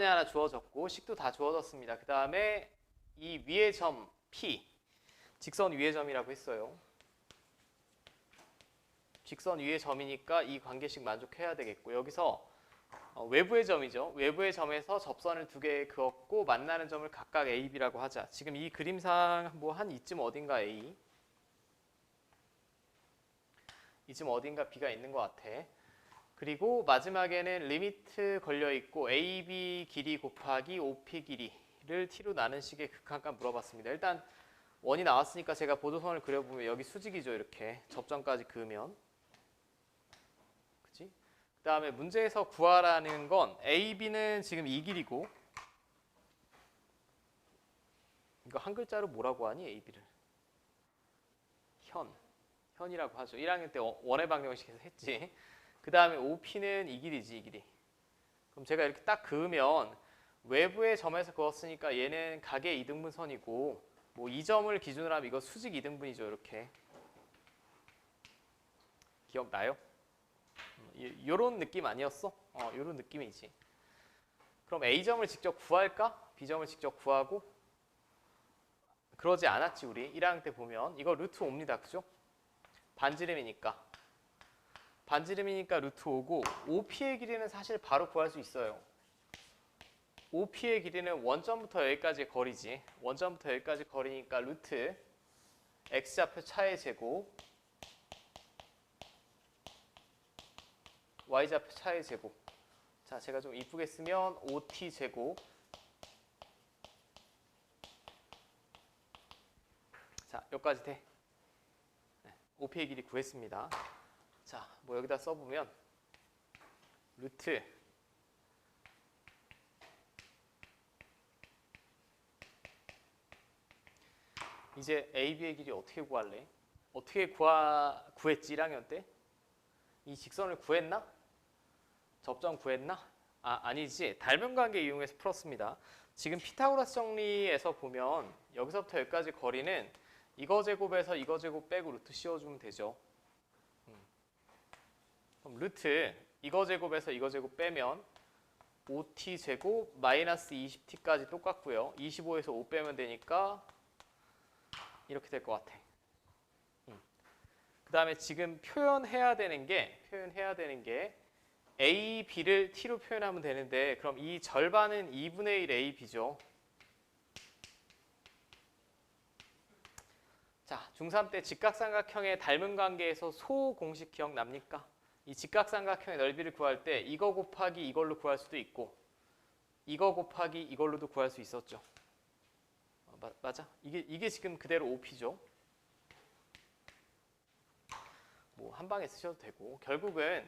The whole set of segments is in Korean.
직선이 하나 주어졌고 식도 다 주어졌습니다. 그 다음에 이 위의 점 P 직선 위의 점이라고 했어요. 직선 위의 점이니까 이 관계식 만족해야 되겠고 여기서 어, 외부의 점이죠. 외부의 점에서 접선을 두 개 그었고 만나는 점을 각각 A, B라고 하자. 지금 이 그림상 뭐 한 이쯤 어딘가 A 이쯤 어딘가 B가 있는 것 같아. 그리고 마지막에는 리미트 걸려 있고 AB 길이 곱하기 OP 길이를 T로 나눈 식의 극한값 물어봤습니다. 일단 원이 나왔으니까 제가 보조선을 그려보면 여기 수직이죠. 이렇게 접점까지 그으면 그치? 그 다음에 문제에서 구하라는 건 AB는 지금 이 길이고 이거 한 글자로 뭐라고 하니 AB를 현 현이라고 하죠. 1학년 때 원의 방정식에서 했지. 그 다음에 OP는 이 길이지 이 길이. 그럼 제가 이렇게 딱 그으면 외부의 점에서 그었으니까 얘는 각의 이등분선이고 뭐 이 점을 기준으로 하면 이거 수직 이등분이죠 이렇게. 기억나요? 이런 느낌 아니었어? 어, 이런 느낌이지. 그럼 A점을 직접 구할까? B점을 직접 구하고? 그러지 않았지 우리 1학년 때 보면 이거 루트 옵니다 그죠? 반지름이니까 반지름이니까 루트 5고 OP의 길이는 사실 바로 구할 수 있어요. OP의 길이는 원점부터 여기까지 거리지. 원점부터 여기까지 거리니까 루트 x좌표 차의 제곱 y좌표 차의 제곱 자 제가 좀 이쁘게 쓰면 5t 제곱 자 여기까지 돼. 네, OP의 길이 구했습니다. 자, 뭐 여기다 써보면 루트 이제 AB의 길이 어떻게 구할래? 어떻게 구하, 구했지 1학년 때? 이 직선을 구했나? 접점 구했나? 아, 아니지. 닮은 관계 이용해서 풀었습니다. 지금 피타고라스 정리에서 보면 여기서부터 여기까지 거리는 이거 제곱에서 이거 제곱 빼고 루트 씌워주면 되죠. 그럼 루트 이거 제곱에서 이거 제곱 빼면 5t 제곱 마이너스 20t까지 똑같고요. 25에서 5 빼면 되니까 이렇게 될 것 같아. 음. 그 다음에 지금 표현해야 되는 게 표현해야 되는 게 a, b를 t로 표현하면 되는데 그럼 이 절반은 2분의 1 a, b죠. 자, 중3 때 직각삼각형의 닮은 관계에서 소 공식 기억납니까? 이 직각삼각형의 넓이를 구할 때 이거 곱하기 이걸로 구할 수도 있고 이거 곱하기 이걸로도 구할 수 있었죠. 어, 마, 맞아? 이게 이게 지금 그대로 OP죠. 뭐 한 방에 쓰셔도 되고 결국은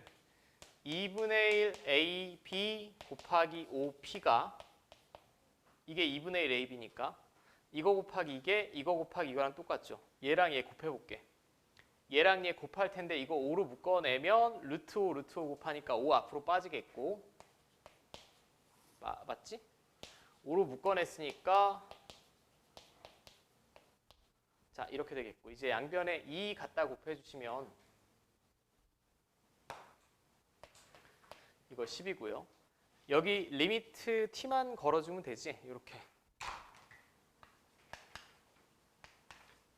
2분의 1 AB 곱하기 5P가 이게 2분의 1 AB니까 이거 곱하기 이게 이거 곱하기 이거랑 똑같죠. 얘랑 얘 곱해볼게. 얘랑 얘 곱할 텐데 이거 5로 묶어내면 루트 5 루트 5 곱하니까 5 앞으로 빠지겠고. 마, 맞지? 5로 묶어냈으니까 자 이렇게 되겠고. 이제 양변에 2 갖다 곱해주시면 이거 10이고요. 여기 리미트 t만 걸어주면 되지? 이렇게.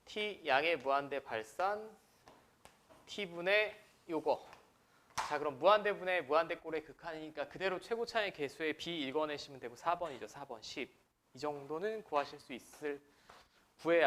t 양의 무한대 발산 t분의 요거. 자 그럼 무한대분의 무한대꼴의 극한이니까 그대로 최고차의 개수의 b 읽어내시면 되고 4번이죠 4번. 10 이 정도는 구하실 수 있을 구해야